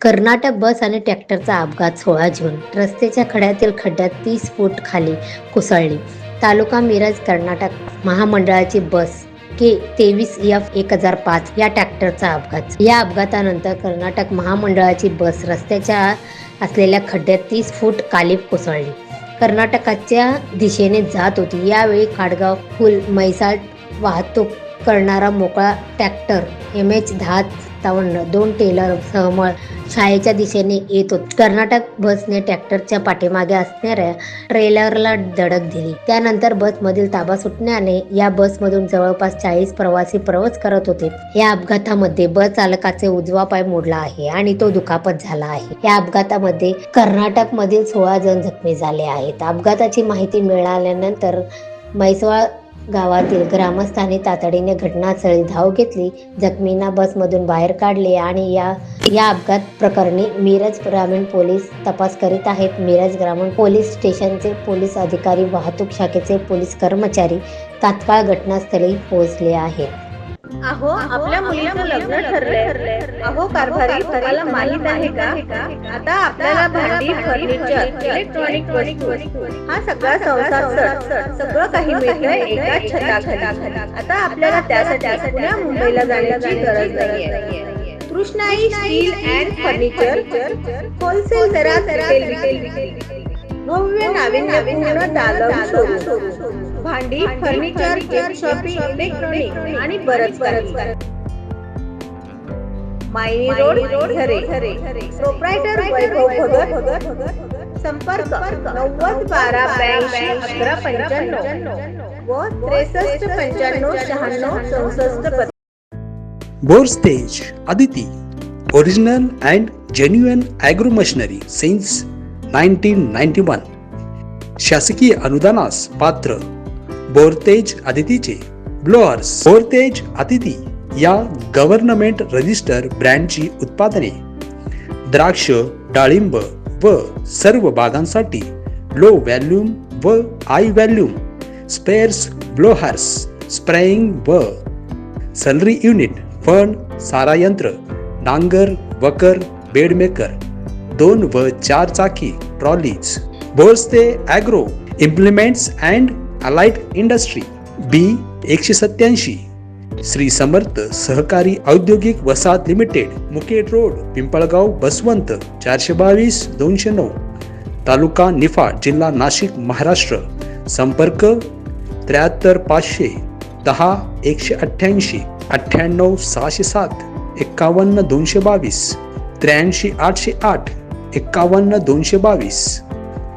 कर्नाटक बस आणि ट्रॅक्टरचा अपघात सोळा जून. रस्त्याच्या खड्यातील खड्ड्यात तीस फूट खाली कोसळली. तालुका मिरज कर्नाटक महामंडळाची बस के तेवीस एफ एक हजार पाच या ट्रॅक्टरचा अपघात. या अपघातानंतर कर्नाटक महामंडळाची बस रस्त्याच्या असलेल्या खड्ड्यात तीस फूट खाली कोसळली. कर्नाटकाच्या दिशेने जात होती. यावेळी खाडगाव फुल म्हैसाळ वाहतूक करणारा मोकळा ट्रॅक्टर एम एच दहा सत्तावन्न दोन टेलर सहमळ शाळेच्या दिशेने येत होते. कर्नाटक बसने ट्रॅक्टरच्या पाठीमागे असणाऱ्या ट्रेलरला धडक दिली. त्यानंतर बसमधील ताबा सुटण्याने या बसमधून जवळपास चाळीस प्रवासी प्रवास करत होते. या अपघातामध्ये बस चालकाचे उजवा पाय मोडला आहे आणि तो दुखापत झाला आहे. या अपघातामध्ये कर्नाटक मधील सोळा जण जखमी झाले आहेत. अपघाताची माहिती मिळाल्यानंतर म्हैसवाळ गावातील ग्रामस्थांनी तातडीने घटनास्थळी धाव घेतली. जखमींना बसमधून बाहेर काढले आणि या या अपघात प्रकरणी मिरज ग्रामीण पोलीस तपास करीत आहेत. मिरज ग्रामीण पोलीस स्टेशनचे पोलीस अधिकारी वाहतूक शाखेचे पोलीस कर्मचारी तात्काळ घटनास्थळी पोहोचले आहेत. अहो आपल्या मुलीचं लग्न ठरलंय. अहो कारभारी तुम्हाला माहीत आहे का? आता आपल्याला भांडी फर्निचर इलेक्ट्रॉनिक वस्तू. हा सगळा संसार सर सगळं काही मिळतंय एका छताखाली. आता आपल्याला त्यासाठी पुण्या मुंबईला जाण्याची गरज नाहीये. Krishnai steel and furniture wholesale दरात भव्य नाविन्यपूर्ण दालन शोरूम भांडी फर्निचर शॉपिंग इलेक्ट्रॉनिक आणि बरंच काही मायनी रोड झरे प्रोप्रायटर वैभव भगत. संपर्क नव्वद बारा ब्याऐंशी अकरा पंच्याण्णव व त्रेसष्ट पंच्याण्णव शहाण्णव चौसष्ट Bore Stage Aditi. Original and Genuine Agro Machinery since 1991 शासकीय अनुदानास पात्र बोरतेज अदितीचे ब्लोअर्स बोरतेज अतिथी या गव्हर्नमेंट रजिस्टर ब्रँडची उत्पादने द्राक्ष डाळिंब व सर्व बागांसाठी लो व्हॅल्यूम व high volume spares blowers spraying व सलरी युनिट फण सारा यंत्र नांगर वकर बेडमेकर दोन व चार चाकी trolleys Borste agro implements and allied industry B एकशे सत्याऐंशी श्री समर्थ सहकारी औद्योगिक वसाहत लिमिटेड मुकेट रोड पिंपळगाव बसवंत चारशे बावीस दोनशे नऊ तालुका निफाड जिल्हा नाशिक महाराष्ट्र संपर्क त्र्याहत्तर पाचशे दहा एकशे अठ्ठ्याऐंशी अठ्ठ्याण्णव सहाशे सात एक्कावन्न दोनशे बावीस त्र्याऐंशी आठशे आठ एक्कावन्न दोनशे बावीस.